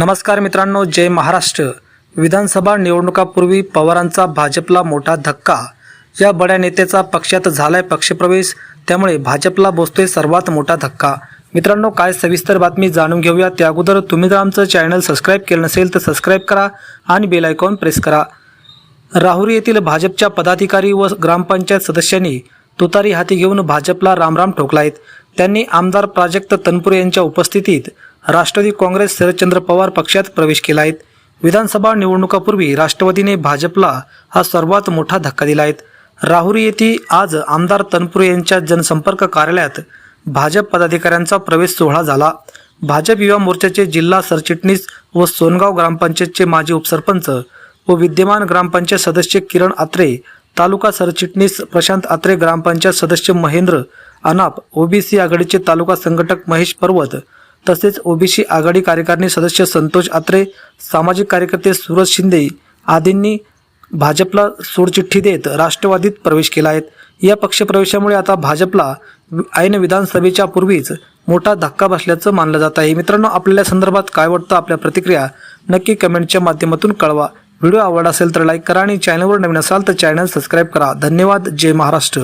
नमस्कार मित्रांनो जय महाराष्ट्र. विधानसभा निवडणुकापूर्वी पवारांचा भाजपला मोठा धक्का. या बड्या नेत्याचा पक्षात झालाय पक्षप्रवेश त्यामुळे भाजपला बसतोय सर्वात मोठा धक्का. मित्रांनो काय सविस्तर बातमी जाणून घेऊया. त्या अगोदर तुम्ही जर आमचं चॅनल सबस्क्राईब केलं नसेल तर सबस्क्राईब करा आणि बेल आयकॉन प्रेस करा. राहुरी येथील भाजपच्या पदाधिकारी व ग्रामपंचायत सदस्यांनी तुतारी हाती घेऊन भाजपला रामराम ठोकलायत. त्यांनी आमदार प्राजक्त तनपुरे यांच्या उपस्थितीत राष्ट्रवादी काँग्रेस शरदचंद्र पवार पक्षात प्रवेश केला आहेत विधानसभा निवडणुकापूर्वी राष्ट्रवादीने भाजपला हा सर्वात मोठा धक्का दिला आहे राहुरी येथे आज आमदार तनपुरे यांच्या जनसंपर्क कार्यालयात भाजप पदाधिकाऱ्यांचा प्रवेश सोहळा झाला. भाजप युवा मोर्चाचे जिल्हा सरचिटणीस व सोनगाव ग्रामपंचायतचे माजी उपसरपंच व विद्यमान ग्रामपंचायत सदस्य किरण आत्रे तालुका सरचिटणीस प्रशांत आत्रे ग्रामपंचायत सदस्य महेंद्र अनाप ओबीसी आघाडीचे तालुका संघटक महेश पर्वत तसेच ओबीसी आघाडी कार्यकारिणी सदस्य संतोष आत्रे सामाजिक कार्यकर्ते सूरज शिंदे आदींनी भाजपला सोडचिठ्ठी देत राष्ट्रवादीत प्रवेश केला आहे. या पक्षप्रवेशामुळे आता भाजपला ऐन विधानसभेच्या पूर्वीच मोठा धक्का बसल्याचं मानलं जात आहे. मित्रांनो आपल्याला संदर्भात काय वाटतं? आपल्या प्रतिक्रिया नक्की कमेंटच्या माध्यमातून कळवा. व्हिडिओ आवडला असेल तर लाईक करा आणि चॅनलवर नवीन असाल तर चॅनल सबस्क्राईब करा. धन्यवाद. जय महाराष्ट्र.